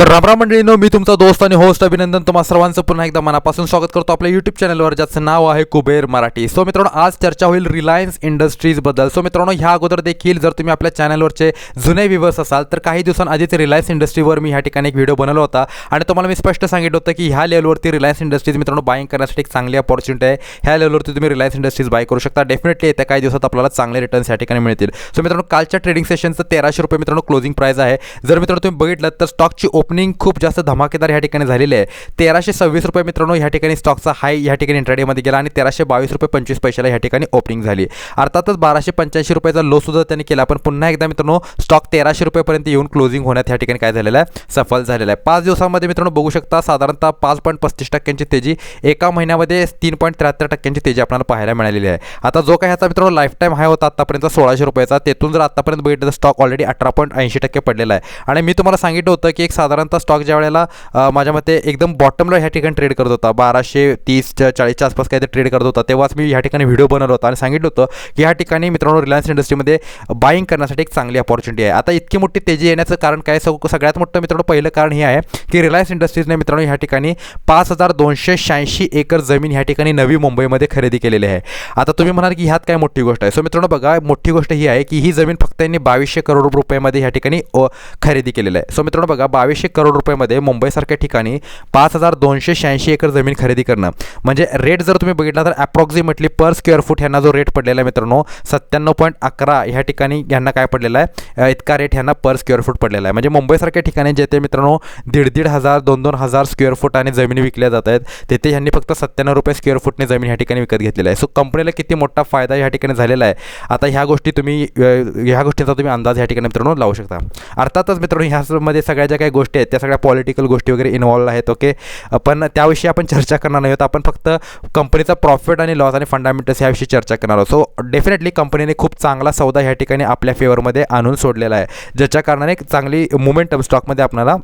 तर रामराम मंडळीनो मी तुमचा दोस्त आणि होस्ट अभिनंदन तुम्हा सर्वांचं पुन्हा एकदा मनापासून स्वागत करतो. आपल्या यूट्यूब चॅनलवर ज्याचं नाव आहे कुबेर मराठी. सो मित्रांनो आज चर्चा होईल रिलायन्स इंडस्ट्रीजबद्दल सो मित्रांनो ह्या अगोदर देखील जर तुम्ही आपल्या चॅनलवरचे जुने व्ह्यूवर्स असाल तर काही दिवसांआधीच रिलायन्स इंडस्ट्रीवर मी ह्या ठिकाणी एक व्हिडिओ बनवला होता. आणि तुम्हाला मी स्पष्ट सांगितलं होतं की ह्या लेवलवरती रिलायन्स इंडस्ट्रीज मित्रांनो बाईंग करण्यासाठी एक चांगली अपॉर्च्युनिटी आहे. ह्या लेवलवरती तुम्ही रिलायन्स इंडस्ट्रीज बाय करू शकता. डेफिनेटली येत्या काही दिवसात आपल्याला चांगले रिटर्न्स या ठिकाणी मिळतील. सो मित्रांनो कालच्या ट्रेडिंग सेशनचं तेराशे रुपये मित्रांनो क्लोजिंग प्राईस आहे. जर मित्रांनो तुम्ही बघितलं तर स्टॉकची ओपनिंग खूप जास्त धमाकेदार ह्या ठिकाणी झालेले आहे. तेराशे सव्वीस रुपये मित्रांनो ह्या ठिकाणी स्टॉकचा हाय ह्या ठिकाणी इंट्राडेमध्ये गेला आणि तेराशे बावीस रुपये पंचवीस पैशाला ह्या ठिकाणी ओपनिंग झाली. अर्थातच बाराशे पंच्याऐंशी रुपयाचा लो सुद्धा त्यांनी केला. पण पुन्हा एकदा मित्रांनो स्टॉक तेराशे रुपयेपर्यंत येऊन क्लोजिंग होण्यात ह्या ठिकाणी काय झालेलं आहे? सफल झालेलं आहे. पाच दिवसामध्ये मित्रांनो बघू शकता साधारणतः पाच पॉईंट पस्तीस टक्क्यांची तेजी एका महिन्यामध्ये तीन पॉईंट त्र्याहत्तर टक्क्यांची तेजी आपल्याला पाहायला मिळालेली आहे. आता जो काही ह्याचा मित्रांनो लाईफ टाईम हाय होता आतापर्यंत सोळाशे रुपयाचा तेथून जर आतापर्यंत बघितलं तर स्टॉक ऑलरेडी अठरा पॉईंट ऐंशी टक्के पडलेला आहे. आणि मी तुम्हाला सांगितलं होतं की एक साधारण साधारणतः स्टॉक ज्या वेळेला माझ्या मते एकदम बॉटमला ह्या ठिकाणी ट्रेड करत होता. बाराशे तीस चाळीसच्या आसपास काहीतरी ट्रेड करत होता. तेव्हाच मी ह्या ठिकाणी व्हिडिओ बनवला होता आणि सांगितलं होतं की ह्या ठिकाणी मित्रांनो रिलायन्स इंडस्ट्रीमध्ये बाईंग करण्यासाठी एक चांगली अपॉर्च्युनिटी आहे. आता इतकी मोठी तेजी येण्याचं कारण काय? सग सगळ्यात मोठं मित्रांनो पहिलं कारण हे आहे की रिलायन्स इंडस्ट्रीजने मित्रांनो ह्या ठिकाणी पाच हजार दोनशे शहाऐंशी एकर जमीन ह्या ठिकाणी नवी मुंबईमध्ये खरेदी केलेली आहे. आता तुम्ही म्हणाल की ह्यात काय मोठी गोष्ट आहे? सो मित्रांनो बघा मोठी गोष्ट ही आहे की ही जमीन फक्त त्यांनी बावीसशे करोड रुपयामध्ये ह्या ठिकाणी खरेदी केलेलं आहे. सो मित्रांनो बघा बावीसशे करोड रुपयामध्ये मुंबईसारख्या ठिकाणी पाच हजार दोनशे शहाऐंशी एकर जमीन खरेदी करणं. म्हणजे रेट जर तुम्ही बघितला तर अप्रॉक्सिमेटली पर स्क्वेअर फूट ह्यांना जो रेट पडलेला आहे मित्रांनो सत्त्याण्णव पॉईंट अकरा ह्या ठिकाणी ह्यांना काय पडलेला आहे? इतका रेट ह्यांना पर स्क्वेअर फूट पडलेला आहे. म्हणजे मुंबईसारख्या ठिकाणी जेथे मित्रांनो दीड दीड हजार दोन दोन हजार स्क्वेअर फूट आणि जमिनी विकल्या जात आहेत तेथे ह्यांनी फक्त सत्त्याण्णव रुपये स्क्वेअर फूटने जमीन ह्या ठिकाणी विकत घेतलेला आहे. सो कंपनीला किती मोठा फायदा ह्या ठिकाणी झालेला आहे? आता ह्या गोष्टी तुम्ही ह्या गोष्टींचा तुम्ही अंदाज ह्या ठिकाणी मित्रांनो लावू शकता. अर्थातच मित्रांनो ह्यामध्ये सगळ्या ज्या काही गोष्टी आहेत त्या सगळ्या पॉलिटिकल गोष्टी वगैरे इन्वॉल्व आहेत ओके पण त्याविषयी आपण चर्चा करणार नाही आहोत. आपण फक्त कंपनीचा प्रॉफिट आणि लॉस आणि फंडामेंटल्स याविषयी चर्चा करणार आहोत. सो डेफिनेटली कंपनीने खूप चांगला सौदा ह्या ठिकाणी आपल्या फेवरमध्ये आणून सोडलेला आहे. ज्याच्या कारणाने एक चांगली मुमेंटम स्टॉकमध्ये आपल्याला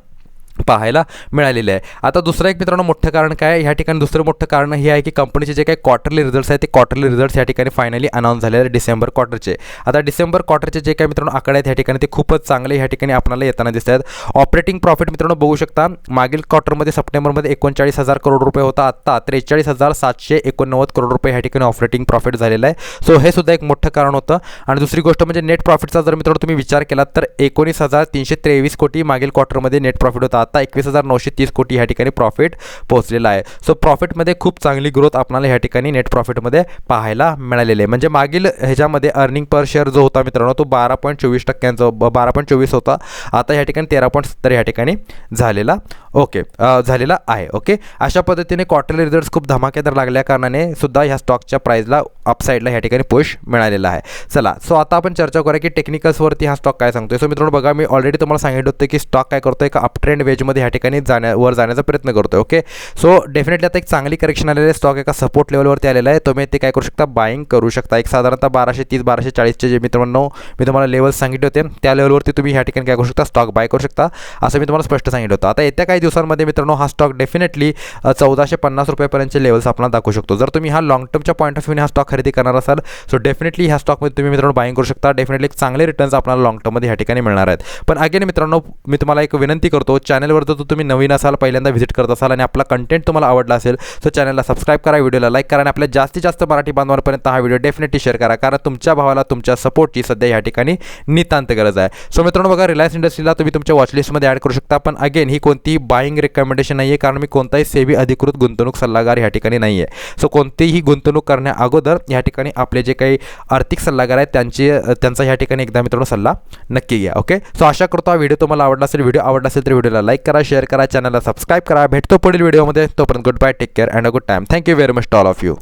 पाहायला मिळालेले आहे. आता दुसरं एक मित्रांनो मोठं कारण काय ह्या ठिकाणी दुसरं मोठं कारण हे आहे की कंपनीचे जे काही क्वार्टरली रिझल्ट्स आहेत ते क्वार्टरली रिझल्ट्स या ठिकाणी फायनली अनाऊन्स झाले आहेत डिसेंबर क्वार्टरचे आता डिसेंबर क्वार्टरचे जे काही मित्रांनो आकडे आहेत ह्या ठिकाणी ते खूपच चांगले ह्या ठिकाणी आपल्याला येताना दिसत आहेत. ऑपरेटिंग प्रॉफिट मित्रांनो बघू शकता मागील क्वार्टरमध्ये सप्टेंबरमध्ये एकोणचाळीस हजार करोड रुपये होता. आत्ता त्रेचाळीस हजार सातशे एकोणनव्वद करोड रुपये ह्या ठिकाणी ऑपरेटिंग प्रॉफिट झालेलं आहे. सो हे सुद्धा एक मोठं कारण होतं. आणि दुसरी गोष्ट म्हणजे नेट प्रॉफिटचा जर मित्रांनो तुम्ही विचार केला तर एकोणीस हजार तीनशे तेवीस कोटी मागील क्वार्टरमध्ये नेट प्रॉफिट होता. आता एकवीस हजार नऊशे तीस कोटी ह्या ठिकाणी प्रॉफिट पोहोचलेला आहे. सो प्रॉफिटमध्ये खूप चांगली ग्रोथ आपल्याला ह्या ठिकाणी नेट प्रॉफिटमध्ये पाहायला मिळालेली आहे. म्हणजे मागील ह्याच्यामध्ये अर्निंग पर शेअर जो होता मित्रांनो तो बारा पॉईंट चोवीस टक्क्यांचा बारा पॉईंट चोवीस होता. आता ह्या ठिकाणी तेरा पॉईंट सत्तर ह्या ठिकाणी झालेला ओके झालेला आहे ओके अशा पद्धतीने क्वार्टरली रिझल्ट्स खूप धमाकेदार लागल्या कारणाने सुद्धा ह्या स्टॉकच्या प्राईजला अपसाईडला ह्या ठिकाणी पुश मिळालेला आहे. चला सो आता आपण चर्चा करूया की टेक्निकल्सवरती हा स्टॉक काय सांगतोय. सो मित्रांनो बघा मी ऑलरेडी तुम्हाला सांगितलं होतं की स्टॉक काय करतोय का अपट्रेंड रेंजमध्ये ह्या ठिकाणी जाण्या वर जाण्याचा प्रयत्न करतोय ओके सो डेफिनेटली आता एक चांगली करेक्शन आलेले आहे. स्टॉक एका सपोर्ट लेवलवरती आलेला आहे. तुम्ही ते काय करू शकता? बाईंग करू शकता. एक साधारणतः बाराशे तीस बाराशे चाळीसचे जे मित्रांनो मी तुम्हाला लेवल सांगितले होते त्या लेवलवरती तुम्ही ह्या ठिकाणी काय करू शकता? स्टॉक बाय करू शकता. असं मी तुम्हाला स्पष्ट सांगितलं होतं. आता येत्या काही दिवसांमध्ये मित्रांनो हा स्टॉक डेफिनेटली चौदाशे पन्नास रुपयापर्यंतचे लेवल्स आपण दाखवू शकतो. जर तुम्ही हा लॉंग टर्मच्या पॉईंट ऑफ व्ह्यूने हा स्टॉक खरेदी करणार असाल सो डेफिनेटली ह्या स्टॉकमध्ये तुम्ही मित्रांनो बाईंग करू शकता. डेफिनेटली एक चांगले रिटर्न्स आपल्याला लॉंग टर्ममध्ये ह्या ठिकाणी मिळणार आहेत. पण अगेन मित्रांनो मी तुम्हाला एक विनंती करतो चॅनल चॅनलवर जर तुम्ही नवीन असाल पहिल्यांदा व्हिजिट करत असाल आणि आपला कंटेंट तुम्हाला आवडला असेल तर चॅनलला सबस्क्राईब करा व्हिडिओला लाईक करा आणि आपल्या जास्तीत जास्त मराठी बांधवांपर्यंत हा व्हिडिओ डेफिनेटली शेअर करा. कारण तुमच्या भावाला तुमच्या सपोर्टची सध्या या ठिकाणी नितांत गरज आहे. सो मित्रांनो बघा रिलायन्स इंडस्ट्रीला तुम्ही तुमच्या वॉचलिस्टमध्ये ॲड करू शकता पण अगेन ही कोणतीही बाईंग रेकमेंडेशन नाही आहे कारण मी कोणताही सेवी अधिकृत गुंतवणूक सल्लागार या ठिकाणी नाही आहे सो कोणतीही गुंतवणूक करण्या अगोदर या ठिकाणी आपले जे काही आर्थिक सल्लागार आहेत त्यांची त्यांचा ह्या ठिकाणी एकदा मित्रांनो सल्ला नक्की घ्या ओके सो आशा करतो हा व्हिडिओ तुम्हाला आवडला असेल व्हिडिओ आवडला असेल तर व्हिडिओला लाईक करा शेअर करा चॅनलला सबस्क्राईब करा. भेटतो पुढील व्हिडिओमध्ये तोपर्यंत good bye take care and a good time thank you very much to all of you